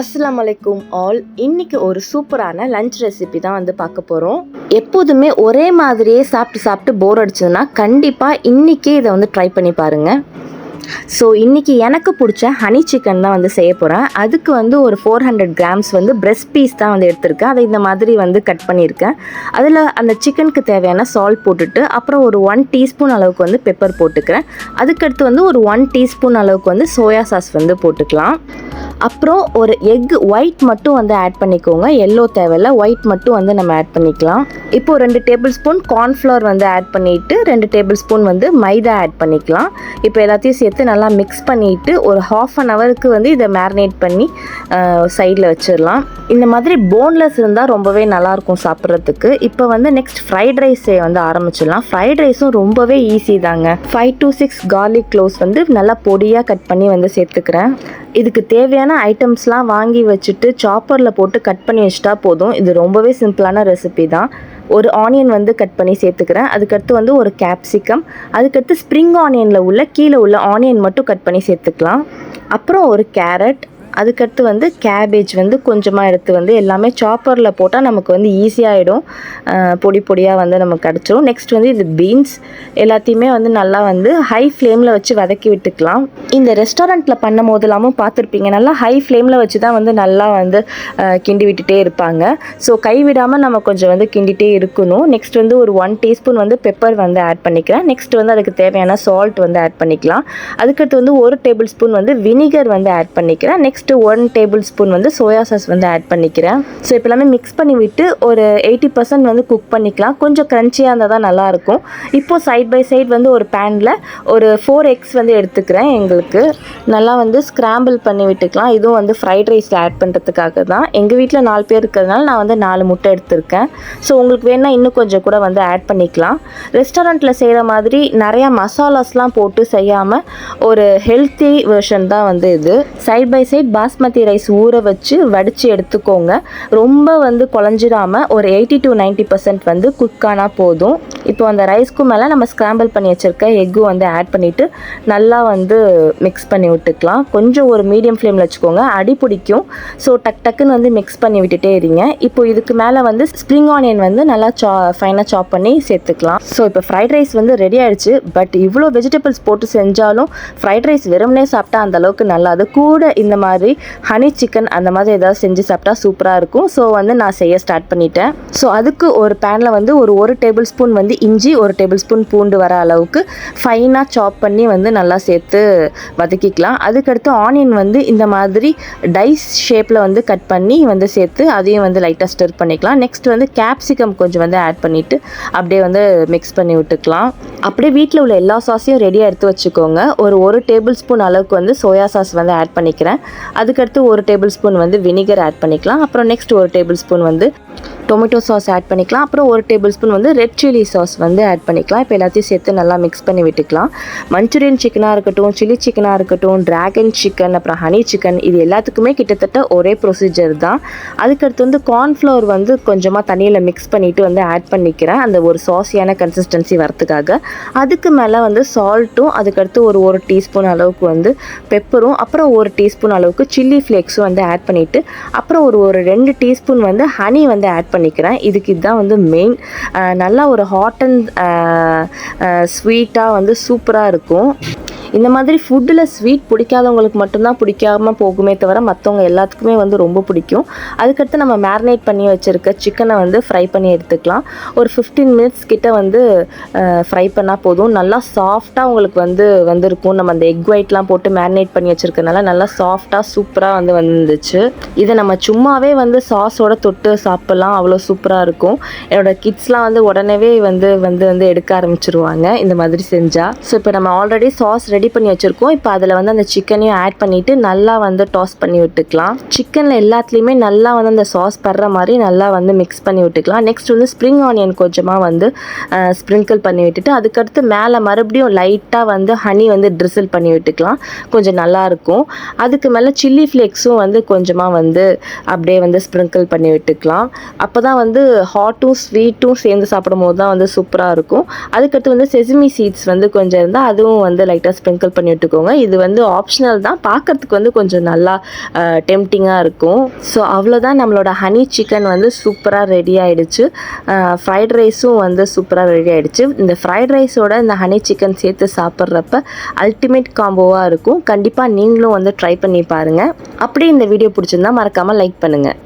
அஸ்லாம் வலைக்கும் ஆல். இன்னைக்கு ஒரு சூப்பரான லஞ்ச் ரெசிபி தான் வந்து பார்க்க போகிறோம் எப்போதுமே ஒரே மாதிரியே சாப்பிட்டு சாப்பிட்டு போர் அடிச்சதுன்னா கண்டிப்பாக இன்றைக்கே இதை வந்து ட்ரை பண்ணி பாருங்கள் ஸோ இன்றைக்கி எனக்கு பிடிச்ச ஹனி சிக்கன் தான் வந்து செய்ய போகிறேன் அதுக்கு வந்து ஒரு ஃபோர் ஹண்ட்ரட் கிராம்ஸ் வந்து பிரெஸ்ட் பீஸ் தான் வந்து எடுத்திருக்கேன். அதை இந்த மாதிரி வந்து கட் பண்ணியிருக்கேன். அதில் அந்த சிக்கனுக்கு தேவையான சால்ட் போட்டுட்டு அப்புறம் ஒரு ஒன் டீஸ்பூன் அளவுக்கு வந்து பெப்பர் போட்டுக்கிறேன். அதுக்கடுத்து வந்து ஒரு ஒன் டீஸ்பூன் அளவுக்கு வந்து சோயா சாஸ் வந்து போட்டுக்கலாம். அப்புறம் ஒரு எக் ஒயிட் மட்டும் வந்து ஆட் பண்ணிக்கோங்க. எல்லோ தேவையில்ல ஒயிட் மட்டும் வந்து நம்ம ஆட் பண்ணிக்கலாம். இப்போது ரெண்டு டேபிள் ஸ்பூன் கார்ன்ஃப்ளவர் வந்து ஆட் பண்ணிவிட்டு ரெண்டு டேபிள் ஸ்பூன் வந்து மைதா ஆட் பண்ணிக்கலாம். இப்போ எல்லாத்தையும் சேர்த்து நல்லா மிக்ஸ் பண்ணிவிட்டு ஒரு ஹாஃப் அன் ஹவருக்கு வந்து இதை மேரினேட் பண்ணி சைடில் வச்சிடலாம். இந்த மாதிரி போன்லெஸ் இருந்தால் ரொம்பவே நல்லாயிருக்கும் சாப்பிட்றதுக்கு. இப்போ வந்து நெக்ஸ்ட் ஃப்ரைட் ரைஸை வந்து ஆரம்பிச்சிடலாம். ஃப்ரைட் ரைஸும் ரொம்பவே ஈஸி தாங்க. Five to six garlic cloves வந்து நல்லா பொடியாக கட் பண்ணி வந்து சேர்த்துக்கிறேன். இதுக்கு தேவையான ஐட்டம்ஸ்லாம் வாங்கி வச்சுட்டு சாப்பரில் போட்டு கட் பண்ணி வச்சுட்டா போதும். இது ரொம்பவே சிம்பிளான ரெசிபி தான். ஒரு ஆனியன் வந்து கட் பண்ணி சேர்த்துக்கிறேன். அதுக்கடுத்து வந்து ஒரு கேப்சிகம் அதுக்கடுத்து ஸ்ப்ரிங் ஆனியனில் உள்ள கீழே உள்ள ஆனியன் மட்டும் கட் பண்ணி சேர்த்துக்கலாம். அப்புறம் ஒரு கேரட் அதுக்கடுத்து வந்து கேபேஜ் வந்து கொஞ்சமாக எடுத்து வந்து எல்லாமே சாப்பரில் போட்டால் நமக்கு வந்து ஈஸியாகிடும் பொடி பொடியாக வந்து நமக்கு கிடச்சிரும். நெக்ஸ்ட் வந்து இது பீன்ஸ் எல்லாத்தையுமே வந்து நல்லா வந்து ஹை ஃப்ளேமில் வச்சு வதக்கி விட்டுக்கலாம். இந்த ரெஸ்டாரண்ட்டில் பண்ணும் போதெல்லாமும் பார்த்துருப்பீங்க. நல்லா ஹை ஃப்ளேமில் வச்சு தான் வந்து நல்லா வந்து கிண்டி விட்டுட்டே இருப்பாங்க. ஸோ கைவிடாமல் நம்ம கொஞ்சம் வந்து கிண்டிகிட்டே இருக்கணும். நெக்ஸ்ட் வந்து ஒரு ஒன் டீஸ்பூன் வந்து பெப்பர் வந்து ஆட் பண்ணிக்கிறேன். நெக்ஸ்ட் வந்து அதுக்கு தேவையான சால்ட் வந்து ஆட் பண்ணிக்கலாம். அதுக்கடுத்து வந்து ஒரு டேபிள் ஸ்பூன் வந்து வினிகர் வந்து ஆட் பண்ணிக்கிறேன். நெக்ஸ்ட் ஒன் டேபிள் ஸ்பூன் வந்து சோயா சாஸ் வந்து ஆட் பண்ணிக்கிறேன். ஸோ இப்போ எல்லாமே மிக்ஸ் பண்ணி விட்டு ஒரு எயிட்டி பர்சன்ட் வந்து குக் பண்ணிக்கலாம். கொஞ்சம் க்ரன்ச்சியாக இருந்தால் தான் நல்லாயிருக்கும் இப்போது சைட் பை சைட் வந்து ஒரு பேனில் ஒரு ஃபோர் எக்ஸ் வந்து எடுத்துக்கிறேன் எங்களுக்கு. நல்லா வந்து ஸ்க்ராம்பிள் பண்ணி விட்டுக்கலாம். இதுவும் வந்து ஃப்ரைட் ரைஸில் ஆட் பண்ணுறதுக்காக தான். எங்கள் வீட்டில் நாலு பேர் இருக்கிறதுனால நான் வந்து நாலு முட்டை எடுத்திருக்கேன். ஸோ உங்களுக்கு வேணால் இன்னும் கொஞ்சம் கூட வந்து ஆட் பண்ணிக்கலாம். ரெஸ்டாரண்ட்டில் செய்கிற மாதிரி நிறையா மசாலாஸ்லாம் போட்டு செய்யாமல் ஒரு ஹெல்த்தி வெர்ஷன் தான் வந்து இது. Side by side basmati rice ஊற வச்சு வடித்து எடுத்துக்கோங்க. ரொம்ப வந்து குழஞ்சிடாம ஒரு எயிட்டி டு 90% பர்சன்ட் வந்து குக்கானால் போதும். இப்போ அந்த ரைஸ்க்கு மேலே நம்ம ஸ்க்ராம்பிள் பண்ணி வச்சுருக்க எக்கு வந்து ஆட் பண்ணிவிட்டு நல்லா வந்து மிக்ஸ் பண்ணி விட்டுக்கலாம். கொஞ்சம் ஒரு மீடியம் ஃப்ளேமில் வச்சுக்கோங்க. அடி பிடிக்கும். ஸோ டக் டக்குன்னு வந்து மிக்ஸ் பண்ணி விட்டுட்டே இருங்க. இப்போ இதுக்கு மேலே வந்து ஸ்ப்ரிங் ஆனியன் வந்து நல்லா சா ஃபைனாக சாப் பண்ணி சேர்த்துக்கலாம். ஸோ இப்போ ஃப்ரைட் ரைஸ் வந்து ரெடி ஆயிடுச்சு. பட் இவ்வளோ வெஜிடபிள்ஸ் போட்டு செஞ்சாலும் ஃப்ரைட் ரைஸ் வெறுமனே சாப்பிட்டா அந்த அளவுக்கு நல்லா அது கூட இந்த மாதிரி ஹனி சிக்கன் அந்த மாதிரி ஏதாவது செஞ்சு சாப்பிட்டா சூப்பராக இருக்கும். ஸோ வந்து நான் செய்ய ஸ்டார்ட் பண்ணிட்டேன். ஸோ அதுக்கு ஒரு பேனில் வந்து ஒரு ஒரு டேபிள் ஸ்பூன் வந்து இஞ்சி ஒரு டேபிள் ஸ்பூன் பூண்டு வர அளவுக்கு ஃபைனாக சாப் பண்ணி வந்து நல்லா சேர்த்து வதக்கிக்கலாம். அதுக்கடுத்து ஆனியன் வந்து இந்த மாதிரி டைஸ் ஷேப்பில் வந்து கட் பண்ணி வந்து சேர்த்து அதையும் வந்து லைட்டாக ஸ்டிர் பண்ணிக்கலாம். நெக்ஸ்ட் வந்து கேப்சிகம் கொஞ்சம் வந்து ஆட் பண்ணிவிட்டு அப்படியே வந்து மிக்ஸ் பண்ணி விட்டுக்கலாம். அப்படியே வீட்டில் உள்ள எல்லா சாஸையும் ரெடியாக எடுத்து வச்சுக்கோங்க. ஒரு ஒரு டேபிள் ஸ்பூன் அளவுக்கு வந்து சோயா சாஸ் வந்து ஆட் பண்ணிக்கிறேன். அதுக்கடுத்து ஒரு டேபிள் ஸ்பூன் வந்து வினிகர் ஆட் பண்ணிக்கலாம். அப்புறம் நெக்ஸ்ட் ஒரு டேபிள் ஸ்பூன் வந்து டொமேட்டோ சாஸ் ஆட் பண்ணிக்கலாம். அப்புறம் ஒரு டேபிள் ஸ்பூன் வந்து ரெட் சில்லி சாஸ் வந்து ஆட் பண்ணிக்கலாம். இப்போ எல்லாத்தையும் சேர்த்து நல்லா மிக்ஸ் பண்ணி விட்டுக்கலாம். மஞ்சூரியன் சிக்கனாக இருக்கட்டும் சில்லி சிக்கனாக இருக்கட்டும் டிராகன் சிக்கன் அப்புறம் ஹனி சிக்கன் இது எல்லாத்துக்குமே கிட்டத்தட்ட ஒரே ப்ரொசீஜர் தான். அதுக்கடுத்து வந்து கார்ன்ஃப்ளவர் வந்து கொஞ்சமாக தண்ணியில் மிக்ஸ் பண்ணிவிட்டு வந்து ஆட் பண்ணிக்கிறேன். அந்த ஒரு சாஸியான கன்சிஸ்டன்சி வரத்துக்காக அதுக்கு மேலே வந்து சால்ட்டும் அதுக்கடுத்து ஒரு ஒரு டீஸ்பூன் அளவுக்கு வந்து பெப்பரும் அப்புறம் ஒரு டீஸ்பூன் அளவுக்கு சில்லி ஃப்ளேக்ஸும் வந்து ஆட் பண்ணிவிட்டு அப்புறம் ஒரு ஒரு ரெண்டு டீஸ்பூன் வந்து ஹனி வந்து ஆட் பண்ணி பண்ணிக்கிறேன். இதுக்கு இதுதான் வந்து மெயின் நல்லா ஒரு ஹாட் அண்ட் ஸ்வீட்டாக வந்து சூப்பராக இருக்கும். இந்த மாதிரி ஃபுட்டில் ஸ்வீட் பிடிக்காதவங்களுக்கு மட்டும்தான் பிடிக்காமல் போகுமே தவிர மற்றவங்க எல்லாத்துக்குமே வந்து ரொம்ப பிடிக்கும். அதுக்கடுத்து நம்ம மேரினேட் பண்ணி வச்சுருக்க சிக்கனை வந்து ஃப்ரை பண்ணி எடுத்துக்கலாம். ஒரு ஃபிஃப்டீன் மினிட்ஸ் கிட்ட வந்து ஃப்ரை பண்ணால் போதும். நல்லா சாஃப்டாக உங்களுக்கு வந்து வந்திருக்கும். நம்ம அந்த எக் ஒயிட்லாம் போட்டு மேரினேட் பண்ணி வச்சுருக்கனால நல்லா சாஃப்டாக சூப்பராக வந்து வந்துச்சு. இதை நம்ம சும்மாவே வந்து சாஸோட தொட்டு சாப்பிட்லாம். அவ்வளோ சூப்பராக இருக்கும். என்னோட கிட்ஸ்லாம் வந்து உடனே வந்து வந்து வந்து எடுக்க ஆரம்பிச்சிருவாங்க. இந்த மாதிரி செஞ்சால் ஸோ இப்போ நம்ம ஆல்ரெடி சாஸ் ரெடி ரெடி பண்ணி வச்சுருக்கோம். இப்போ அதில் வந்து அந்த சிக்கனையும் ஆட் பண்ணிவிட்டு நல்லா வந்து டாஸ் பண்ணி விட்டுக்கலாம். சிக்கனில் எல்லாத்துலேயுமே நல்லா வந்து அந்த சாஸ் படுற மாதிரி நல்லா வந்து மிக்ஸ் பண்ணி விட்டுக்கலாம். நெக்ஸ்ட் வந்து ஸ்ப்ரிங் ஆனியன் கொஞ்சமாக வந்து ஸ்ப்ரிங்கிள் பண்ணி விட்டுட்டு அதுக்கடுத்து மேலே மறுபடியும் லைட்டாக வந்து ஹனி வந்து ட்ரிசில் பண்ணி விட்டுக்கலாம். கொஞ்சம் நல்லாயிருக்கும் அதுக்கு மேலே சில்லி ஃப்ளேக்ஸும் வந்து கொஞ்சமாக வந்து அப்படியே வந்து ஸ்ப்ரிங்கிள் பண்ணி விட்டுக்கலாம். அப்போ தான் வந்து ஹாட்டும் ஸ்வீட்டும் சேர்ந்து சாப்பிடும் போது தான் வந்து சூப்பராக இருக்கும். அதுக்கடுத்து வந்து செசிமி சீட்ஸ் வந்து கொஞ்சம் இருந்தால் அதுவும் வந்து லைட்டாக ஸ்ப்ரிங்கிள் பண்ணி விட்டுக்கோங்க. இது வந்து ஆப்ஷனல் தான். பார்க்கறதுக்கு வந்து கொஞ்சம் நல்லா டெம்டிங்காக இருக்கும். ஸோ அவ்வளோதான் நம்மளோட ஹனி சிக்கன் வந்து சூப்பராக ரெடி ஆகிடுச்சு ஃப்ரைட் ரைஸும் வந்து சூப்பராக ரெடி ஆகிடுச்சு இந்த ஃப்ரைட் ரைஸோட இந்த ஹனி சிக்கன் சேர்த்து சாப்பிட்றப்ப அல்டிமேட் காம்போவாக இருக்கும். கண்டிப்பாக நீங்களும் வந்து ட்ரை பண்ணி பாருங்கள் அப்படியே இந்த வீடியோ பிடிச்சிருந்தா மறக்காமல் லைக் பண்ணுங்கள்